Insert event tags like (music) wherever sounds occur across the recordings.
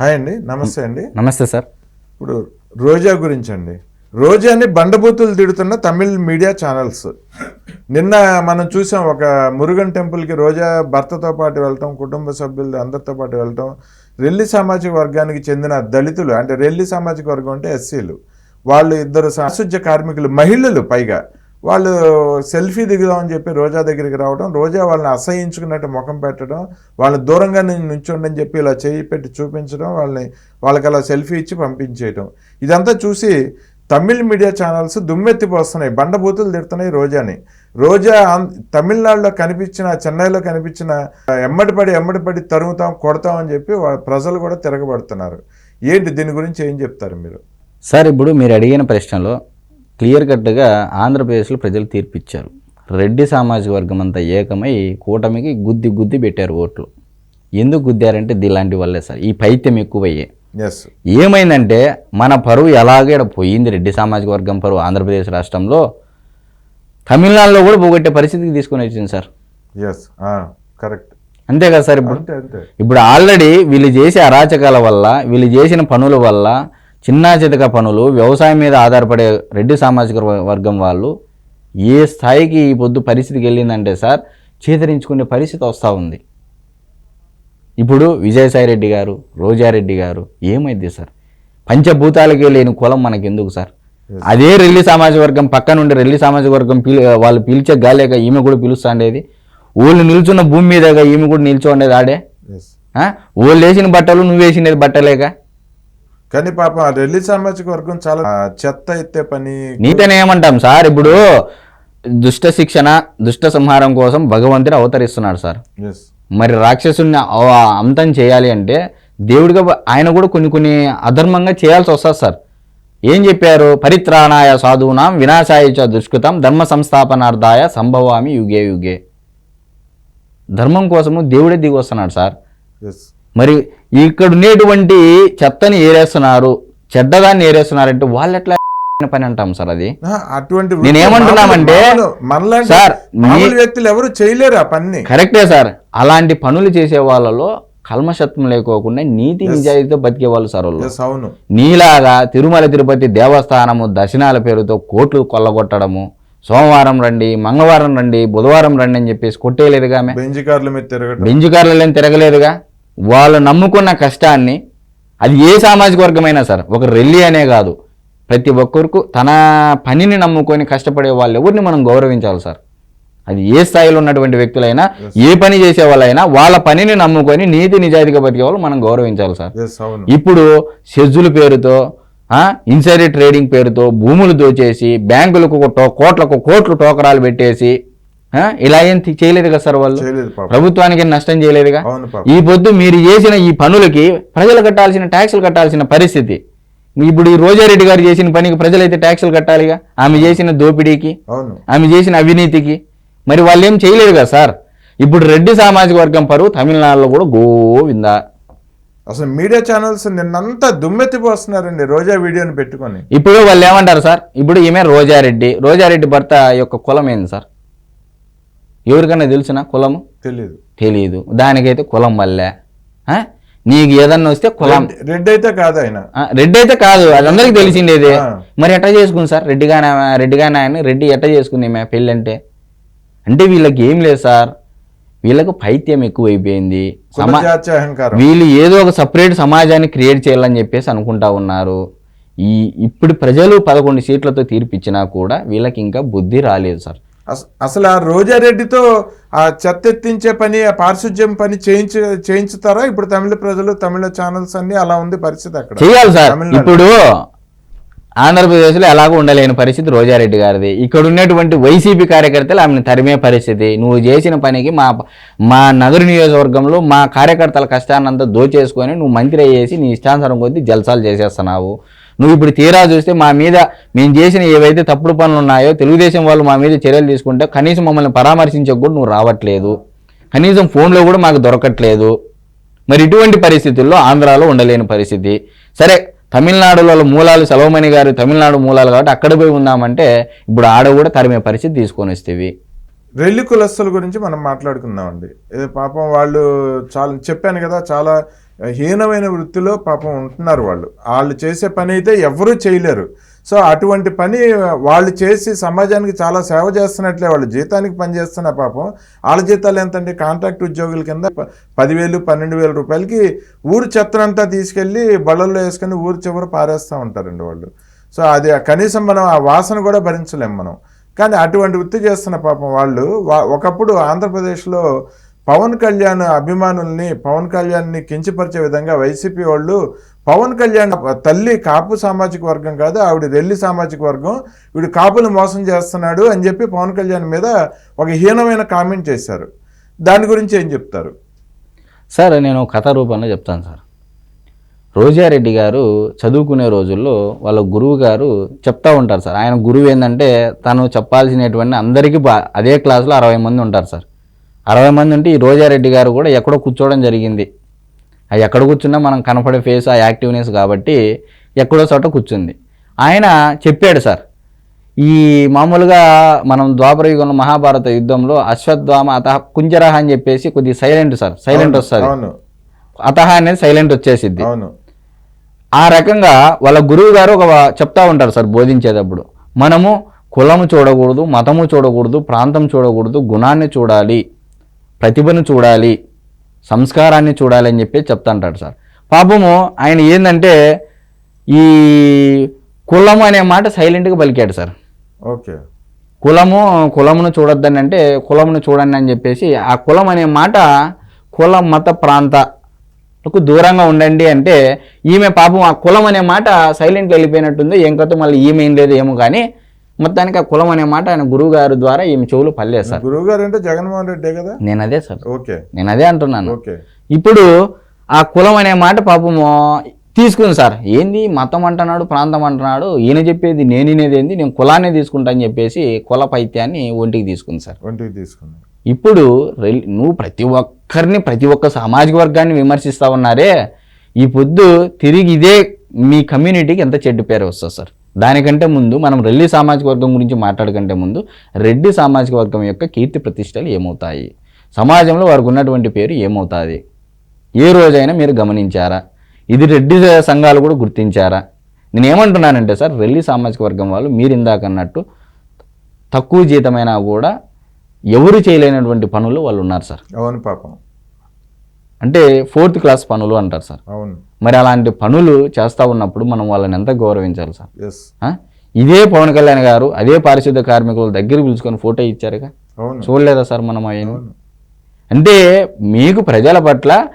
Hi అండి నమస్తే అండి. నమస్తే సార్. ఇప్పుడు రోజా గురించి అండి రోజాని బండబూతులు తిడుతున్న తమిళ్ మీడియా ఛానల్స్. నిన్న మనం చూసాం ఒక మురుగన్ టెంపుల్కి రోజా భర్తతో పాటు వెళ్ళటం కుటుంబ సభ్యులు అందరితో పాటు వెళ్ళటం రెల్లి సామాజిక వర్గానికి చెందిన దళితులు అంటే రెల్లి సామాజిక వర్గం అంటే ఎస్సీలు. వాళ్ళు ఇద్దరు సాసుజ్య కార్మికులు మహిళలు పైగా. వాళ్ళు సెల్ఫీ దిగుదామని చెప్పి రోజా దగ్గరికి రావడం రోజా వాళ్ళని అసహించుకున్నట్టు ముఖం పెట్టడం వాళ్ళని దూరంగా నేను నుంచోండి అని చెప్పి ఇలా చేయి పెట్టి చూపించడం వాళ్ళని వాళ్ళకి అలా సెల్ఫీ ఇచ్చి పంపించేయటం. ఇదంతా చూసి తమిళ్ మీడియా ఛానల్స్ దుమ్మెత్తిపోస్తున్నాయి బండబూతులు తిడుతున్నాయి రోజాని. రోజా తమిళనాడులో కనిపించిన చెన్నైలో కనిపించిన ఎమ్మడి పడి ఎమ్మడి పడి తరుగుతాం కొడతామని చెప్పి ప్రజలు కూడా తిరగబడుతున్నారు. ఏంటి దీని గురించి ఏం చెప్తారు మీరు? సార్ ఇప్పుడు మీరు అడిగిన ప్రశ్నలో క్లియర్ కట్గా ఆంధ్రప్రదేశ్లో ప్రజలు తీర్పిచ్చారు. రెడ్డి సామాజిక వర్గం అంతా ఏకమై కూటమికి గుద్ది గుద్ది పెట్టారు ఓట్లు. ఎందుకు గుద్దారంటే ఇలాంటి వల్లే సార్. ఈ పైత్యం ఎక్కువయ్యే. ఎస్ ఏమైందంటే మన పరువు ఎలాగే పోయింది రెడ్డి సామాజిక వర్గం పరువు ఆంధ్రప్రదేశ్ రాష్ట్రంలో. తమిళనాడులో కూడా పోగొట్టే పరిస్థితికి తీసుకొని వచ్చింది సార్. ఎస్ కరెక్ట్ అంతే కదా సార్ ఇప్పుడు? ఇప్పుడు ఆల్రెడీ వీళ్ళు చేసే అరాచకాల వల్ల వీళ్ళు చేసిన పనుల వల్ల చిన్నా చితక పనులు వ్యవసాయం మీద ఆధారపడే రెడ్డి సామాజిక వర్గం వాళ్ళు ఏ స్థాయికి ఈ పొద్దు పరిస్థితికి వెళ్ళిందంటే సార్ చేతరించుకునే పరిస్థితి వస్తూ ఉంది. ఇప్పుడు విజయసాయి రెడ్డి గారు రోజారెడ్డి గారు ఏమైంది సార్? పంచభూతాలకే లేని కులం మనకి ఎందుకు సార్ అదే రెల్లి సామాజిక వర్గం పక్క నుండి రెల్లి సామాజిక వర్గం పిలి వాళ్ళు పిలిచే గాలేక ఈమె కూడా పిలుస్తాండేది. వాళ్ళు నిల్చున్న భూమి మీదగా ఈమె కూడా నిల్చోండేది ఆడే? వాళ్ళు వేసిన బట్టలు నువ్వు వేసినది బట్టలేక? కానీ పాపం ఆ రెల్లి సామాజిక వర్గం చాలా చెత్త ఎత్తే పని నీతోనే ఏమంటాం సార్? ఇప్పుడు దుష్ట శిక్షణ దుష్ట సంహారం కోసం భగవంతుడు అవతరిస్తున్నాడు సార్. మరి రాక్షసుని అంతం చేయాలి అంటే దేవుడిగా ఆయన కూడా కొన్ని కొన్ని అధర్మంగా చేయాల్సి వస్తుంది సార్. ఏం చెప్పారు? పరిత్రాణాయ సాధూనాం వినాశాయ చ దుష్కృతం ధర్మ సంస్థాపనార్థాయ సంభవామి యుగే యుగే. ధర్మం కోసము దేవుడే దిగి వస్తున్నాడు సార్. మరి ఇక్కడ ఉండేటువంటి చెత్తని ఏరేస్తున్నారు చెడ్డదాన్ని ఏరేస్తున్నారంటే వాళ్ళు ఎట్లా (laughs) పని అంటాం సార్ అది? అటువంటి నేను ఏమంటున్నామంటే, మామూలు- మనలాంటి సార్, వ్యక్తులు ఎవరు చేయలేరు ఆ పని. కరెక్టే సార్ అలాంటి పనులు చేసే వాళ్ళలో కల్మషత్వం లేకోకుండా నీతి నిజాయితీతో బతికే వాళ్ళు సార్ అవును. నీలాగా తిరుమల తిరుపతి దేవస్థానము దర్శనాల పేరుతో కోట్లు కొల్లగొట్టడము సోమవారం రండి మంగళవారం రండి బుధవారం రండి అని చెప్పేసి కొట్టేయలేదుగా బెంజ్ కార్ల మీద కార్లలో తిరగలేదుగా. వాళ్ళు నమ్ముకున్న కష్టాన్ని అది ఏ సామాజిక వర్గమైనా సార్ ఒక రెల్లి అనే కాదు. ప్రతి ఒక్కరికి తన పనిని నమ్ముకొని కష్టపడే వాళ్ళు ఎవరిని మనం గౌరవించాలి సార్? అది ఏ స్థాయిలో ఉన్నటువంటి వ్యక్తులైనా ఏ పని చేసే వాళ్ళైనా వాళ్ళ పనిని నమ్ముకొని నీతి నిజాయితీగా బతికే వాళ్ళు మనం గౌరవించాలి సార్. ఇప్పుడు సెజ్జుల పేరుతో ఇన్సైడర్ ట్రేడింగ్ పేరుతో భూములు దోచేసి బ్యాంకులకు టో- కోట్లకు కోట్లు టోకరాలు పెట్టేసి ఇలా ఏం చేయలేదు కదా సార్ వాళ్ళు? ప్రభుత్వానికి నష్టం చేయలేదుగా? ఈ పొద్దు మీరు చేసిన ఈ పనులకి ప్రజలు కట్టాల్సిన ట్యాక్సులు కట్టాల్సిన పరిస్థితి. ఇప్పుడు ఈ రోజారెడ్డి గారు చేసిన పనికి ప్రజలైతే ట్యాక్సులు కట్టాలిగా? ఆమె చేసిన దోపిడీకి ఆమె చేసిన అవినీతికి. మరి వాళ్ళు ఏం చేయలేదు కదా సార్? ఇప్పుడు రెడ్డి సామాజిక వర్గం పరువు తమిళనాడులో కూడా గోవిందా. అసలు మీడియా ఛానల్స్ నిన్నంతా దుమ్మెత్తిపోస్తున్నారండి రోజా వీడియోని పెట్టుకొని. ఇప్పుడు వాళ్ళు ఏమంటారు సార్? ఇప్పుడు ఈమె రోజారెడ్డి. రోజారెడ్డి భర్త యొక్క కులం ఏంది సార్? ఎవరికన్నా తెలిసిన కులము? తెలియదు తెలియదు దానికైతే కులం వల్లే. ఆ? నీకు ఏదన్నా వస్తే కులం. రెడ్ అయితే కాదు ఆయన. ఆ, రెడ్డి అయితే కాదు. అది అందరికి తెలిసిండేది. మరి ఎట్లా చేసుకుంది సార్? రెడ్డిగానే రెడ్డిగానే ఆయన రెడ్డి ఎట్లా చేసుకుంది ఈమె పెళ్ళి అంటే అంటే వీళ్ళకి ఏం లేదు సార్. వీళ్ళకు పైత్యం ఎక్కువైపోయింది. వీళ్ళు ఏదో ఒక సపరేట్ సమాజాన్ని క్రియేట్ చేయాలని చెప్పేసి అనుకుంటా ఉన్నారు. ఈ ఇప్పుడు ప్రజలు పదకొండు సీట్లతో తీర్పిచ్చినా కూడా వీళ్ళకి ఇంకా బుద్ధి రాలేదు సార్. అసలు ఆ రోజారెడ్డితో ఆ చెత్త ఎత్తించే పని ఆ పారిశుధ్యం పని చేయించ చేయించుతారా? ఇప్పుడు తమిళ ప్రజలు తమిళ ఛానల్స్ అన్ని అలా ఉంది పరిస్థితి అక్కడ. చేయాలి సార్. ఇప్పుడు ఆంధ్రప్రదేశ్లో ఎలాగో ఉండలేని పరిస్థితి రోజారెడ్డి గారిది. ఇక్కడ ఉన్నటువంటి వైసీపీ కార్యకర్తలు ఆమెను తరిమే పరిస్థితి. నువ్వు చేసిన పనికి మా మా నగర నియోజకవర్గంలో మా కార్యకర్తల కష్టాన్నంతా దోచేసుకొని నువ్వు మంత్రి అయ్యేసి నీ ఇష్టానుసారం కొద్దీ జల్సాలు చేసేస్తున్నావు. నువ్వు ఇప్పుడు తీరా చూస్తే మా మీద మేము చేసిన ఏవైతే తప్పుడు పనులు ఉన్నాయో తెలుగుదేశం వాళ్ళు మా మీద చర్యలు తీసుకుంటే కనీసం మమ్మల్ని పరామర్శించక కూడా నువ్వు రావట్లేదు. కనీసం ఫోన్లో కూడా మాకు దొరకట్లేదు. మరి ఇటువంటి పరిస్థితుల్లో ఆంధ్రాలో ఉండలేని పరిస్థితి. సరే తమిళనాడులో మూలాలు సెలవుమణి గారు తమిళనాడు మూలాలు కాబట్టి అక్కడ పోయి ఉందామంటే ఇప్పుడు ఆడ కూడా తరిమే పరిస్థితి తీసుకొని వస్తేవి. రెల్లి కులస్తుల గురించి మనం మాట్లాడుకుందామండి. ఇది పాపం వాళ్ళు చాలా చెప్పాను కదా చాలా హీనమైన వృత్తిలో పాపం ఉంటున్నారు వాళ్ళు. వాళ్ళు చేసే పని అయితే ఎవరూ చేయలేరు. సో అటువంటి పని వాళ్ళు చేసి సమాజానికి చాలా సేవ చేస్తున్నట్లే వాళ్ళు జీతానికి పని చేస్తున్న పాపం. వాళ్ళ జీతాలు ఎంతండి? కాంట్రాక్ట్ ఉద్యోగుల కింద పదివేలు పన్నెండు వేల రూపాయలకి ఊరు చెత్తనంతా తీసుకెళ్ళి బళ్ళల్లో వేసుకొని ఊరు చివర పారేస్తూ ఉంటారండి వాళ్ళు. సో అది కనీసం మనం ఆ వాసన కూడా భరించలేం మనం. కానీ అటువంటి వృత్తి చేస్తున్న పాపం వాళ్ళు వా- ఒకప్పుడు ఆంధ్రప్రదేశ్లో పవన్ కళ్యాణ్ అభిమానుల్ని పవన్ కళ్యాణ్ని కించపరిచే విధంగా వైసీపీ వాళ్ళు పవన్ కళ్యాణ్ తల్లి కాపు సామాజిక వర్గం కాదు ఆవిడ రెల్లి సామాజిక వర్గం వీడు కాపులు మోసం చేస్తున్నాడు అని చెప్పి పవన్ కళ్యాణ్ మీద ఒక హీనమైన కామెంట్ చేశారు. దాని గురించి ఏం చెప్తారు? సార్ నేను కథ రూపంలో చెప్తాను సార్. రోజారెడ్డి గారు చదువుకునే రోజుల్లో వాళ్ళ గురువు గారు చెప్తా ఉంటారు సార్. ఆయన గురువు ఏంటంటే తను చెప్పాల్సినటువంటి అందరికీ బా అదే క్లాసులో అరవై మంది ఉంటారు సార్. అరవై మంది ఉంటే ఈ రోజారెడ్డి గారు కూడా ఎక్కడో కూర్చోవడం జరిగింది. అది ఎక్కడ కూర్చున్నా మనం కనపడే ఫేస్ ఆ యాక్టివ్నెస్ కాబట్టి ఎక్కడో చోట కూర్చుంది. ఆయన చెప్పాడు సార్ ఈ మామూలుగా మనం ద్వాపర యుగంలో మహాభారత యుద్ధంలో అశ్వత్థామ అత కుంజరహ అని చెప్పేసి కొద్ది సైలెంట్ సార్ సైలెంట్ వస్తుంది. అతహ అనేది సైలెంట్ వచ్చేసిద్ది. అవును. ఆ రకంగా వాళ్ళ గురువు గారు ఒక చెప్తా ఉంటారు సార్ బోధించేటప్పుడు. మనము కులము చూడకూడదు మతము చూడకూడదు ప్రాంతం చూడకూడదు గుణాన్ని చూడాలి ప్రతిభను చూడాలి సంస్కారాన్ని చూడాలి అని చెప్పి చెప్తాంటాడు సార్. పాపము ఆయన ఏంటంటే ఈ కులం అనే మాట సైలెంట్గా పలికాడు సార్. ఓకే. కులము కులమును చూడొద్దని అంటే కులమును చూడండి అని చెప్పేసి ఆ కులం అనే మాట కుల మత ప్రాంతకు దూరంగా ఉండండి అంటే ఈమె పాపం ఆ కులం అనే మాట సైలెంట్ వెళ్ళిపోయినట్టుంది. ఏం కథ? మళ్ళీ ఈమె ఏం లేదు ఏమో కానీ మొత్తానికి ఆ కులం అనే మాట ఆయన గురువు గారి ద్వారా ఈమె చెవులు పల్లె సార్. గురువు గారు అంటే జగన్మోహన్ రెడ్డే కదా? నేను అదే సార్. ఓకే. నేను అదే అంటున్నాను. ఓకే. ఇప్పుడు ఆ కులం అనే మాట పాపము తీసుకుంది సార్. ఏంది? మతం అంటున్నాడు ప్రాంతం అంటున్నాడు. ఈయన చెప్పేది నేను ఏంది? నేను కులాన్ని తీసుకుంటా అని చెప్పేసి కుల పైత్యాన్ని ఒంటికి తీసుకుంది సార్. ఒంటికి తీసుకున్నాం ఇప్పుడు నువ్వు ప్రతి ఒక్కరిని ప్రతి ఒక్క సామాజిక వర్గాన్ని విమర్శిస్తా ఉన్నారే ఈ పొద్దు తిరిగి ఇదే మీ కమ్యూనిటీకి ఎంత చెడ్డు పేరు వస్తుంది సార్? దానికంటే ముందు మనం రెల్లి సామాజిక వర్గం గురించి మాట్లాడకంటే ముందు రెడ్డి సామాజిక వర్గం యొక్క కీర్తి ప్రతిష్టలు ఏమవుతాయి? సమాజంలో వారికి ఉన్నటువంటి పేరు ఏమవుతుంది? ఏ రోజైనా మీరు గమనించారా? ఇది రెడ్డి సంఘాలు కూడా గుర్తించారా? నేను ఏమంటున్నానంటే సార్ రెల్లి సామాజిక వర్గం వాళ్ళు మీరు ఇందాక అన్నట్టు తక్కువ జీతమైనా కూడా ఎవరు చేయలేనటువంటి పనులు వాళ్ళు ఉన్నారు సార్. అవును పాపం. అంటే ఫోర్త్ క్లాస్ పనులు అంటారు సార్. అవును. మరి అలాంటి పనులు చేస్తూ ఉన్నప్పుడు మనం వాళ్ళని ఎంత గౌరవించాలి సార్? ఇదే పవన్ కళ్యాణ్ గారు అదే పారిశుద్ధ కార్మికుల దగ్గర పిలుచుకొని ఫోటో ఇచ్చారుగా? చూడలేదా సార్ మనం ఆయన. అంటే మీకు ప్రజల పట్ల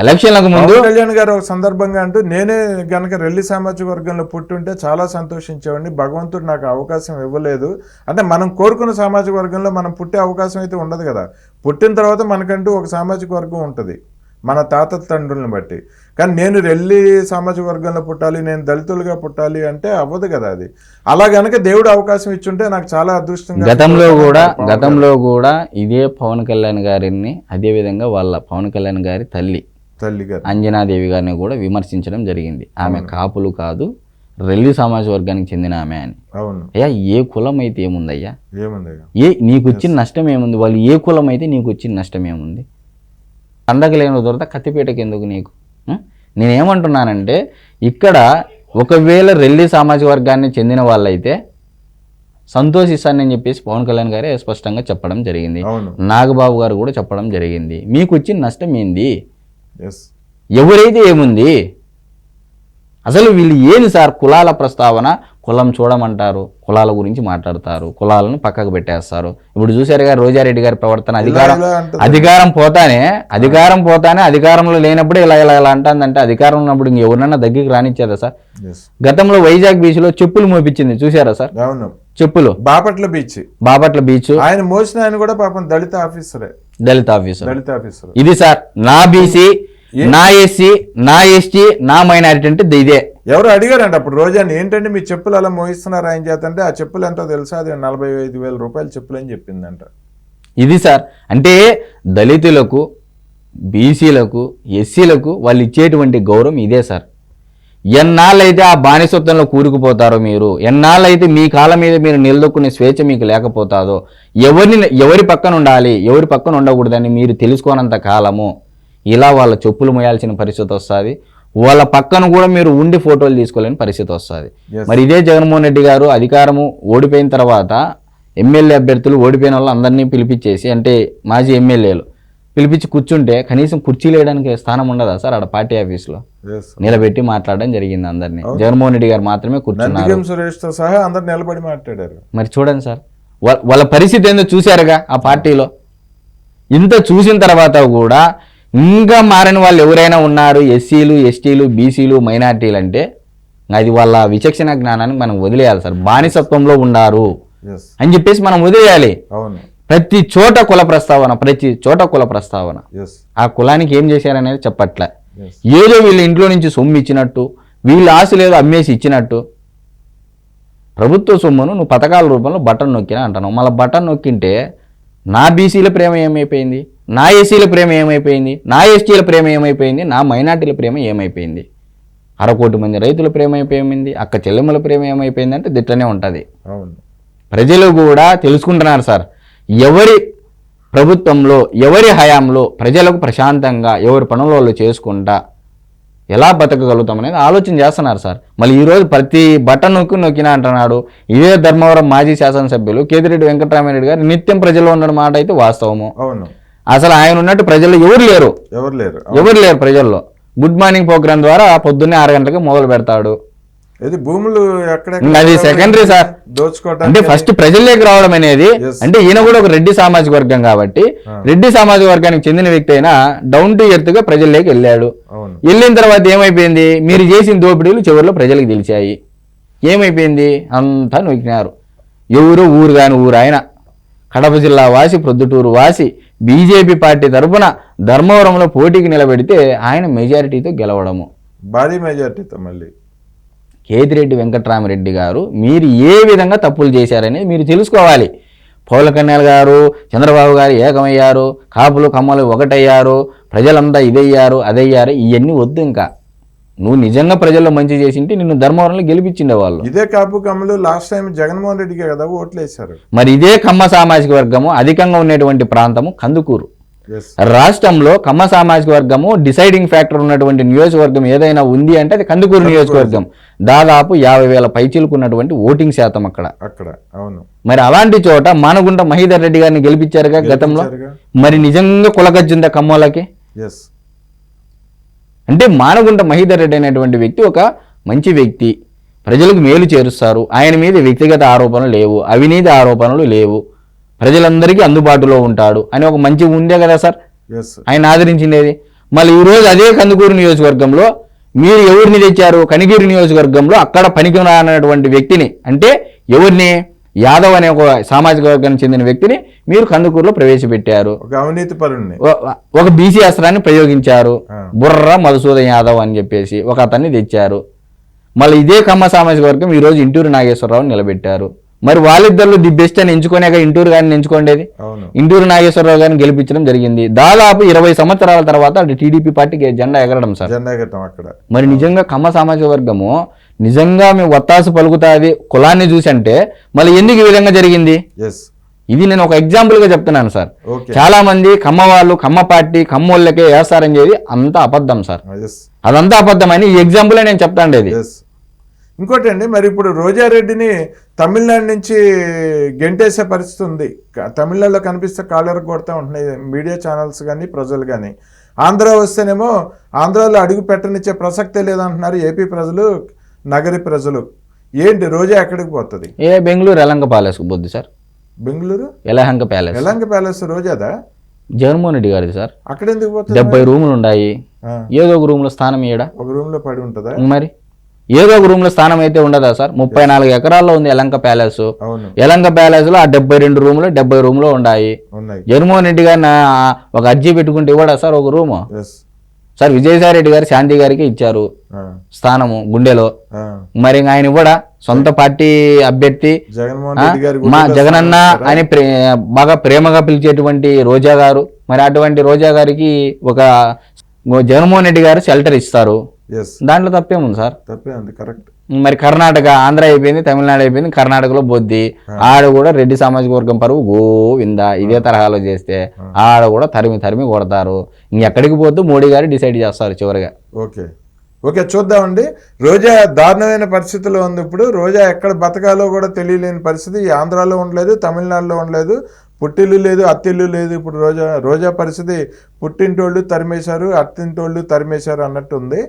ఎలక్షన్లకు ముందు కళ్యాణ్ గారు ఒక సందర్భంగా అంటూ నేనే గనక రెల్లి సామాజిక వర్గంలో పుట్టుంటే చాలా సంతోషించేవాడిని. భగవంతుడు నాకు అవకాశం ఇవ్వలేదు. అంటే మనం కోరుకున్న సామాజిక వర్గంలో మనం పుట్టే అవకాశం అయితే ఉండదు కదా. పుట్టిన తర్వాత మనకంటూ ఒక సామాజిక వర్గం ఉంటుంది. మన తాత తండ్రులను బట్టి. కానీ నేను రెల్లి సామాజిక వర్గంలో పుట్టాలి నేను దళితులుగా పుట్టాలి అంటే అవ్వదు కదా అది. అలా గనక దేవుడు అవకాశం ఇచ్చుంటే నాకు చాలా అదృష్టంగా గతంలో కూడా. గతంలో కూడా ఇదే పవన్ కళ్యాణ్ గారిని అదే విధంగా వాళ్ళ పవన్ కళ్యాణ్ గారి తల్లి తల్లి గారు. అంజనాదేవి గారిని కూడా విమర్శించడం జరిగింది. ఆమె కాపులు కాదు రెల్లి సామాజిక వర్గానికి చెందిన ఆమె అని. అవును. అయ్యా ఏ కులం అయితే ఏముందయ్యా? ఏముంది ఏ నీకు వచ్చిన నష్టం ఏముంది? వాళ్ళు ఏ కులం అయితే నీకు వచ్చిన నష్టం ఏముంది? పండగ లేని దొరత కత్తిపేటకి ఎందుకు నీకు? నేనేమంటున్నానంటే ఇక్కడ ఒకవేళ రెల్లి సామాజిక వర్గాన్ని చెందిన వాళ్ళైతే సంతోషిస్తానని చెప్పేసి పవన్ కళ్యాణ్ గారే స్పష్టంగా చెప్పడం జరిగింది. నాగబాబు గారు కూడా చెప్పడం జరిగింది. మీకు వచ్చిన నష్టం ఏంది? ఎవరైతే ఏముంది? అసలు వీళ్ళు ఏంది సార్ కులాల ప్రస్తావన కులం చూడమంటారు కులాల గురించి మాట్లాడతారు కులాలను పక్కకు పెట్టేస్తారు. ఇప్పుడు చూశారు గారు రోజారెడ్డి గారి ప్రవర్తన అధికారం. అధికారం పోతానే అధికారం పోతానే అధికారంలో లేనప్పుడు ఇలా ఇలా ఇలా అంటుందంటే అధికారం ఉన్నప్పుడు ఇంక ఎవరినన్నా దగ్గరికి రానిచ్చారా సార్? గతంలో వైజాగ్ బీచ్లో చెప్పులు మోపించింది చూసారా సార్? చెప్పులు. బాపట్ల బీచ్ బాపట్ల బీచ్ ఆయన మోసిన ఆయన కూడా పాపం దళిత ఆఫీసరే. దళిత ఆఫీసర్. దళిత ఆఫీసర్. ఇది సార్ నా బీసీ నా ఎస్సీ నా ఎస్టీ నా మైనారిటీ అంటే ఇదే. ఎవరు అడిగారంట అప్పుడు రోజాని ఏంటంటే మీ చెప్పులు అలా మోయిస్తున్నారు ఆయన చేత అంటే ఆ చెప్పులు ఎంతో తెలుసా? అది నలభై ఐదు వేల రూపాయల చెప్పులు అని చెప్పిందంట. ఇది సార్ అంటే దళితులకు బీసీలకు ఎస్సీలకు వాళ్ళు ఇచ్చేటువంటి గౌరవం ఇదే సార్. ఎన్నాళ్ళైతే ఆ బానిసత్వంలో కూరుకుపోతారో మీరు ఎన్నాళ్ళైతే మీ కాళ్ళ మీద మీరు నిలదొక్కునే స్వేచ్ఛ మీకు లేకపోతాదో ఎవరిని ఎవరి పక్కన ఉండాలి ఎవరి పక్కన ఉండకూడదని మీరు తెలుసుకోనంత కాలము. ఇలా వాళ్ళ చెప్పులు మోయాల్సిన పరిస్థితి వస్తుంది. వాళ్ళ పక్కన కూడా మీరు ఉండి ఫోటోలు తీసుకోలేని పరిస్థితి వస్తుంది. మరి ఇదే జగన్మోహన్ రెడ్డి గారు అధికారము ఓడిపోయిన తర్వాత ఎమ్మెల్యే అభ్యర్థులు ఓడిపోయిన వాళ్ళు అందరినీ పిలిపించేసి అంటే మాజీ ఎమ్మెల్యేలు పిలిపించి కూర్చుంటే కనీసం కుర్చీలు వేయడానికి స్థానం ఉండదా సార్ ఆడ పార్టీ ఆఫీస్లో? నిలబెట్టి మాట్లాడడం జరిగింది అందరినీ. జగన్మోహన్ రెడ్డి గారు మాత్రమే కూర్చున్నారు. సహా అందరు నిలబడి మాట్లాడారు. మరి చూడండి సార్ వాళ్ళ పరిస్థితి ఏందో చూశారుగా ఆ పార్టీలో? ఇంత చూసిన తర్వాత కూడా ఇంకా మారని వాళ్ళు ఎవరైనా ఉన్నారు ఎస్సీలు ఎస్టీలు బీసీలు మైనార్టీలు అంటే అది వాళ్ళ విచక్షణ జ్ఞానాన్ని మనం వదిలేయాలి సార్. బానిసత్వంలో ఉన్నారు అని చెప్పేసి మనం వదిలేయాలి. ప్రతి చోట కుల ప్రస్తావన ప్రతి చోట కుల ప్రస్తావన. ఆ కులానికి ఏం చేశారనేది చెప్పట్లే. ఏదో వీళ్ళ ఇంట్లో నుంచి సొమ్ము ఇచ్చినట్టు వీళ్ళ ఆశ లేదో అమ్మేసి ఇచ్చినట్టు. ప్రభుత్వ సొమ్మును నువ్వు పథకాల రూపంలో బటన్ నొక్కినా అంటున్నావు. మళ్ళీ బటన్ నొక్కింటే నా బీసీల ప్రేమ ఏమైపోయింది? నా ఎస్సీల ప్రేమ ఏమైపోయింది? నా ఎస్టీల ప్రేమ ఏమైపోయింది? నా మైనార్టీల ప్రేమ ఏమైపోయింది? అరకోటి మంది రైతుల ప్రేమ అయిపోయింది అక్క చెల్లెమ్మల ప్రేమ ఏమైపోయింది? అంటే దిట్టనే ఉంటుంది. ప్రజలు కూడా తెలుసుకుంటున్నారు సార్. ఎవరి ప్రభుత్వంలో ఎవరి హయాంలో ప్రజలకు ప్రశాంతంగా ఎవరి పనులు వాళ్ళు చేసుకుంటా ఎలా బతకగలుగుతాం అనేది ఆలోచన చేస్తున్నారు సార్. మళ్ళీ ఈరోజు ప్రతి బటన్ నొక్కి నొక్కినా అంటున్నాడు. ఇదే ధర్మవరం మాజీ శాసనసభ్యులు కేతిరెడ్డి వెంకటరామరెడ్డి గారు నిత్యం ప్రజల్లో ఉన్న మాట అయితే వాస్తవము. అవును. అసలు ఆయన ఉన్నట్టు ప్రజల్లో ఎవరు లేరు. ఎవరు లేరు. ఎవరు లేరు ప్రజల్లో. గుడ్ మార్నింగ్ ప్రోగ్రామ్ ద్వారా పొద్దున్నే ఆరు గంటలకు మొదలు పెడతాడు. ఇది భూములు అది secondary సార్. అంటే దోచుకోవటానికి ఫస్ట్ ప్రజల్లోకి రావడం అనేది. అంటే ఈయన కూడా ఒక రెడ్డి సామాజిక వర్గం కాబట్టి రెడ్డి సామాజిక వర్గానికి చెందిన వ్యక్తి అయినా డౌన్ టు ఎర్త్గా ప్రజల్లోకి వెళ్ళాడు. వెళ్ళిన తర్వాత ఏమైపోయింది? మీరు చేసిన దోపిడీలు చివరిలో ప్రజలకు తెలిసాయి. ఏమైపోయింది? అంతా నొక్కినారు. ఎవరు ఊరు కాని ఊరు ఆయన. కడప జిల్లా వాసి ప్రొద్దుటూరు వాసి బీజేపీ పార్టీ తరఫున ధర్మవరంలో పోటీకి నిలబెడితే ఆయన మెజారిటీతో గెలవడము. భారీ మెజార్టీతో మళ్ళీ. కేతిరెడ్డి వెంకట్రామరెడ్డి గారు మీరు ఏ విధంగా తప్పులు చేశారని మీరు తెలుసుకోవాలి. పౌల కన్యాల్ గారు చంద్రబాబు గారు ఏకమయ్యారు కాపులు కమ్మలు ఒకటయ్యారు ప్రజలంతా ఇదయ్యారు అదయ్యారు ఇవన్నీ వద్దు ఇంకా. నువ్వు నిజంగా ప్రజల్లో మంచి చేసింటే నిన్ను ధర్మవరంలో గెలిపించిండే వాళ్ళు. ఇదే కాపు కమ్ములు లాస్ట్ టైం జగన్మోహన్ రెడ్డికి కదా ఓట్లు వేశారు మరి ఇదే కమ్మ సామాజిక వర్గము అధికంగా ఉన్నటువంటి ప్రాంతము కందుకూరు. రాష్ట్రంలో కమ్మ సామాజిక వర్గము డిసైడింగ్ ఫ్యాక్టర్ ఉన్నటువంటి నియోజకవర్గం ఏదైనా ఉంది అంటే అది కందుకూరు నియోజకవర్గం. దాదాపు యాభై వేల పైచీలకు ఉన్నటువంటి ఓటింగ్ శాతం అక్కడ. అక్కడ అవును. మరి అలాంటి చోట మానగుంట మహీధర్ రెడ్డి గారిని గెలిపించారుగా గతంలో? మరి నిజంగా కులగజ్జింద కమ్మోలకి అంటే మానగుంట మహీధర్ రెడ్డి అనేటువంటి వ్యక్తి ఒక మంచి వ్యక్తి. ప్రజలకు మేలు చేరుస్తారు. ఆయన మీద వ్యక్తిగత ఆరోపణలు లేవు. అవినీతి ఆరోపణలు లేవు. ప్రజలందరికీ అందుబాటులో ఉంటాడు అని ఒక మంచి ఉందే కదా సార్? ఆయన ఆదరించిండేది మళ్ళీ ఈరోజు అదే కందుకూరు నియోజకవర్గంలో మీరు ఎవరిని తెచ్చారు? కనిగిరి నియోజకవర్గంలో అక్కడ పనికి రానటువంటి వ్యక్తిని అంటే ఎవరిని? యాదవ్ అనే ఒక సామాజిక వర్గానికి చెందిన వ్యక్తిని మీరు కందుకూరులో ప్రవేశపెట్టారు. ఒక అవినీతి పరుణ్ణి. ఒక బీసీ అస్త్రాన్ని ప్రయోగించారు. బుర్ర మధుసూదన్ యాదవ్ అని చెప్పేసి ఒక అతన్ని తెచ్చారు. మళ్ళీ ఇదే కమ్మ సామాజిక వర్గం ఈరోజు ఇంటూరు నాగేశ్వరరావుని నిలబెట్టారు. మరి వాళ్ళిద్దరిలో ది బెస్ట్ అని ఎంచుకునేక ఇంటూరు గారిని ఎంచుకోండేది? ఇంటూరు నాగేశ్వరరావు గారిని గెలిపించడం జరిగింది. దాదాపు ఇరవై సంవత్సరాల తర్వాత అటు టీడీపీ పార్టీకి జెండా ఎగరడం సార్. జెండా గట్టం అక్కడ. మరి నిజంగా కమ్మ సామాజిక వర్గము నిజంగా మేము ఒత్తాసు పలుకుతాది కులాన్ని చూసి అంటే మళ్ళీ ఎందుకు ఈ విధంగా జరిగింది? ఎస్ ఇది నేను ఒక ఎగ్జాంపుల్గా చెప్తున్నాను సార్. చాలా మంది కమ్మ వాళ్ళు కమ్మ పార్టీ కమ్మోళ్ళకే వేస్తారని చెప్పి అంతా అబద్ధం సార్. ఎస్ అదంతా అబద్ధం అని ఈ ఎగ్జాంపుల్ నేను చెప్తాండేది ఎస్ ఇంకోటి అండి మరి ఇప్పుడు రోజారెడ్డిని తమిళనాడు నుంచి గెంటేసే పరిస్థితి ఉంది. తమిళనాడులో కనిపిస్తే కాలర్ కొడతా ఉంటున్నాయి మీడియా ఛానల్స్ కానీ ప్రజలు కానీ ఆంధ్ర వస్తేనేమో ఆంధ్రాలో అడుగు పెట్టనిచ్చే ప్రసక్తే లేదంటున్నారు ఏపీ ప్రజలు. నగరి ప్రజలు ఏంటి రోజా ఎక్కడికి పోతుంది? ఏ బెంగళూరు ఎలంక ప్యాలెస్ బుద్ధి సార్. బెంగళూరు? ఎలహంక ప్యాలెస్. ఎలాంటి ప్యాలెస్ రోజాదా జగన్మోహన్ రెడ్డి గారిది సార్. అక్కడ ఎందుకు పోతుంది డెబ్బై రూములు ఉన్నాయి ఏదో ఒక రూమ్లో స్థానం ఇయ్యడా ఒక రూమ్లో పడి ఉంటుందా? మరి? ఏదో ఒక రూమ్లో స్థానం అయితే ఉండదా సార్? ముప్పై నాలుగు ఎకరాల్లో ఉంది ఎలంక ప్యాలెస్. ఎలంక ప్యాలెస్లో ఆ డెబ్బై రెండు రూములు డెబ్బై రూములు ఉన్నాయి ఉన్నాయి. జగన్మోహన్ రెడ్డి గారిని ఒక అర్జీ పెట్టుకుంటే ఇవ్వడా సార్ ఒక రూము? సార్ విజయసాయి రెడ్డి గారు శాంతి గారికి ఇచ్చారు స్థానము గుండెలో. మరి ఆయన ఇవ్వడా? సొంత పార్టీ అభ్యర్థి. మా జగనన్న అని ప్రే బాగా ప్రేమగా పిలిచేటువంటి రోజా గారు. మరి అటువంటి రోజా గారికి ఒక జగన్మోహన్ రెడ్డి గారు షెల్టర్ ఇస్తారు. దాంట్లో తప్పేముంది సార్? తప్పే ఉంది కరెక్ట్ మరి కర్ణాటక ఆంధ్ర అయిపోయింది తమిళనాడు అయిపోయింది కర్ణాటకలో బొద్ది. ఆడ కూడా రెడ్డి సామాజిక వర్గం పరువు గోవింద. ఇదే తరహాలో చేస్తే ఆడ కూడా తరిమి తరిమి కొడతారు. ఇంకెక్కడికి పోద్దు మోడీ గారు డిసైడ్ చేస్తారు చివరిగా. ఓకే. ఓకే చూద్దామండి. రోజా దారుణమైన పరిస్థితిలో ఉంది ఇప్పుడు రోజా ఎక్కడ బతకాలో కూడా తెలియలేని పరిస్థితి. ఆంధ్రాలో ఉండలేదు తమిళనాడులో ఉండలేదు. పుట్టిల్లు లేదు అత్తిల్లు లేదు. ఇప్పుడు రోజా రోజా పరిస్థితి పుట్టింటోళ్ళు తరిమేశారు అత్తింటోళ్ళు తరిమేశారు అన్నట్టు ఉంది.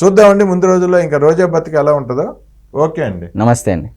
చూద్దామండి ముందు రోజుల్లో ఇంకా రోజా బతికి ఎలా ఉంటుందో. ఓకే అండి. నమస్తే అండి.